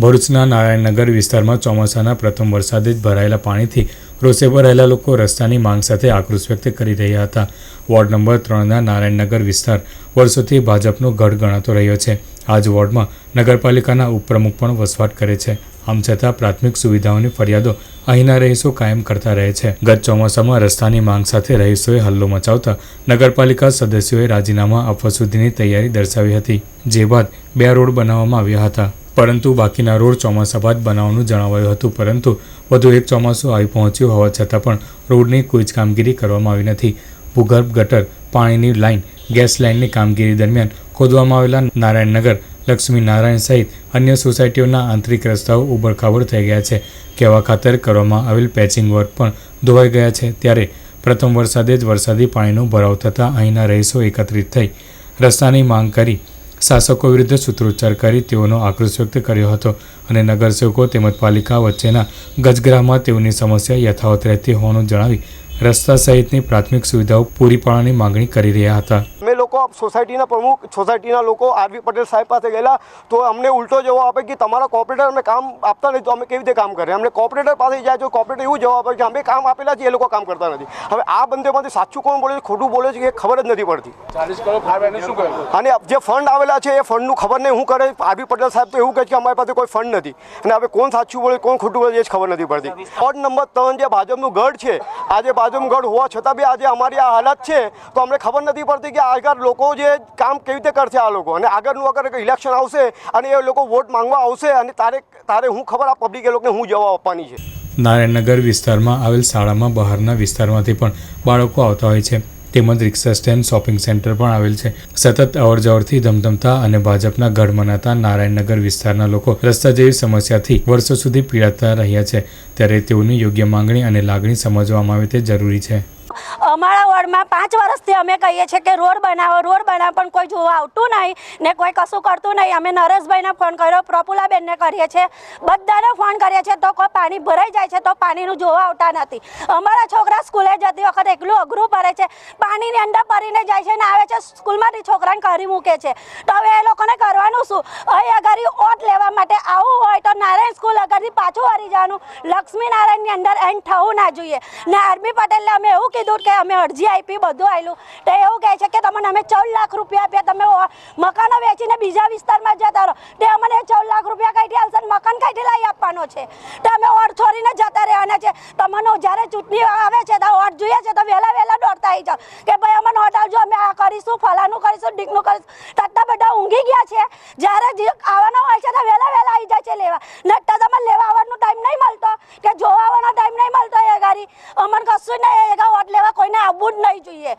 ભરૂચના નારાયણનગર વિસ્તારમાં ચોમાસાના પ્રથમ વરસાદે જ ભરાયેલા પાણીથી રોષે ભરાયેલા લોકો રસ્તાની માંગ સાથે આક્રોશ વ્યક્ત કરી રહ્યા હતા. વોર્ડ નંબર ત્રણના નારાયણનગર વિસ્તાર વર્ષોથી ભાજપનો ગઢ ગણાતો રહ્યો છે. આ જ વોર્ડમાં નગરપાલિકાના ઉપપ્રમુખ પણ વસવાટ કરે છે. આમ છતાં પ્રાથમિક સુવિધાઓની ફરિયાદો અહીંના રહીશો કાયમ કરતા રહે છે. ગત ચોમાસામાં રસ્તાની માંગ સાથે રહીશોએ હલ્લો મચાવતા નગરપાલિકા સદસ્યોએ રાજીનામા આપવા સુધીની તૈયારી દર્શાવી હતી, જે બાદ બે રોડ બનાવવામાં આવ્યા હતા. પરંતુ બાકીના રોડ ચોમાસા બાદ બનાવવાનું જણાવાયું હતું, પરંતુ વધુ એક ચોમાસું આવી પહોંચ્યું હોવા છતાં પણ રોડની કોઈ જ કામગીરી કરવામાં આવી નથી. ભૂગર્ભ ગટર પાણીની લાઇન ગેસ લાઇનની કામગીરી દરમિયાન ખોદવામાં આવેલા નારાયણનગર લક્ષ્મી નારાયણ સહિત અન્ય સોસાયટીઓના આંતરિક રસ્તાઓ ઉબડખાબડ થઈ ગયા છે. કહેવા ખાતર કરવામાં આવેલ પેચિંગ વર્ક પણ ધોવાઈ ગયા છે. ત્યારે પ્રથમ વરસાદે જ વરસાદી પાણીનો ભરાવ થતાં અહીંના રહીશો એકત્રિત થઈ રસ્તાની માંગ કરી શાસકો વિરુદ્ધ સૂત્રોચ્ચાર કરી તેઓનો આક્રોશ વ્યક્ત કર્યો હતો અને નગરસેવકો તેમજ પાલિકા વચ્ચેના ગજગ્રાહમાં તેઓની સમસ્યા યથાવત રહેતી હોવાનું જણાવી રસ્તા સહિતની પ્રાથમિક સુવિધાઓ પૂરી પાડવાની માંગણી કરી રહ્યા હતા. લોકો સોસાયટીના પ્રમુખ સોસાયટીના લોકો આરવી પટેલ સાહેબ પાસે ગયેલા. તો અમને ઉલટો જવાબ આપે કે તમારા કોર્પોરેટર અમે કામ આપતા નથી તો અમે કેવી રીતે કામ કરીએ? અમને કોર્પોરેટર પાસે જાય તો કોર્પોરેટર એવું જવાબ આપે કે અમે કામ આપેલા છે એ લોકો કામ કરતા નથી. હવે આ બંધમાંથી સાચું કોણ બોલે છે ખોટું બોલે છે એ ખબર જ નથી પડતી. અને જે ફંડ આવેલા છે એ ફંડનું ખબર નહીં હું કરે આરવી પટેલ સાહેબ તો એવું કહે છે કે અમારી પાસે કોઈ ફંડ નથી. અને હવે કોણ સાચું બોલે કોણ ખોટું બોલે એ જ ખબર નથી પડતી. વોર્ડ નંબર ત્રણ જે ભાજપનું ગઢ છે આજે ભાજપનું ગઢ હોવા છતાં બી આજે અમારી આ હાલત છે તો અમને ખબર નથી પડતી કે આગળ લોકો જે કામ કેવી રીતે કરશે આ લોકો? અને આગળનું અગર ઇલેક્શન આવશે અને એ લોકો વોટ માંગવા આવશે અને તારે તારે હું ખબર આ પબ્લિક એ લોકોને હું જવાબ આપવાની છે? નારાયણનગર વિસ્તારમાં આવેલ શાળામાં બહારના વિસ્તારમાંથી પણ બાળકો આવતા હોય છે. તેમજ રિક્ષા સ્ટેન્ડ શોપિંગ સેન્ટર પણ આવેલ છે. સતત અવરજવરથી ધમધમતા અને ભાજપના ગઢ મનાતા નારાયણનગર વિસ્તારના લોકો રસ્તા જેવી સમસ્યાથી વર્ષો સુધી પીડાતા રહ્યા છે. ત્યારે તેઓની યોગ્ય માંગણી અને લાગણી સમજવામાં આવે તે જરૂરી છે. અમારા વોર્ડમાં પાંચ વર્ષથી અમે કહીએ છીએ કે રોડ બનાવો રોડ બનાવો, પણ કોઈ જોવા આવતું નહીં ને કોઈ કશું કરતું નહીં. અમે નરેશભાઈને ફોન કર્યો પ્રફુલાબેનને કરીએ છીએ. બધાને ફોન કરીએ છીએ. તો કોઈ પાણી ભરાઈ જાય છે તો પાણીનું જોવા આવતા નથી. અમારા છોકરા સ્કૂલે જતી વખતે એકલું અઘરું પડે છે. પાણીની અંદર ભરીને જાય છે ને આવે છે, સ્કૂલમાંથી છોકરાને કરી મૂકે છે. તો હવે એ લોકોને ઓટ આવવું હોય તો નારાયણ સ્કૂલ અગરથી પાછું હરી જવાનું. લક્ષ્મી નારાયણની અંદર એન્ડ થવું ના જોઈએ. ને આર્મી પટેલને અમે એવું કીધું કે અમે અરજી આપી, બધું આવેલું તો એવું કહે છે કે તમને અમે ચૌદ લાખ રૂપિયા આપ્યા, તમે મકાનો વેચીને બીજા વિસ્તારમાં જતા રહો. તે અમને ચૌદ લાખ રૂપિયા કાઢી આવશે મકાન કાઢી લઈ આપવાનો છે? તો અમે ઓર છોડીને જતા રહેવાના છે. તમને જ્યારે ચૂંટણી આવે છે, તો ઓટ જોઈએ છે, તો વહેલા વહેલા દોડતા આવી જાઓ. કે ભાઈ અમને ઓટ આવજો અમે આ કરીશું ફલાનું કરીશું, ડીકનું કરીશું. તત્તા બધા ઊંઘી ગયા છે. જ્યારે જે આવવાના હોય છે, તો વહેલા વહેલા આવી જાય છે લેવા. નટ્ટા તમે લેવા આવવાનો ટાઈમ નહીં મળતો. કે જોવા આવવાનો ટાઈમ નહીં મળતો એ ગાડી. અમને કશું જ નહીં, એ ઓટ લેવા કોઈને આવવું જ નહીં જોઈએ.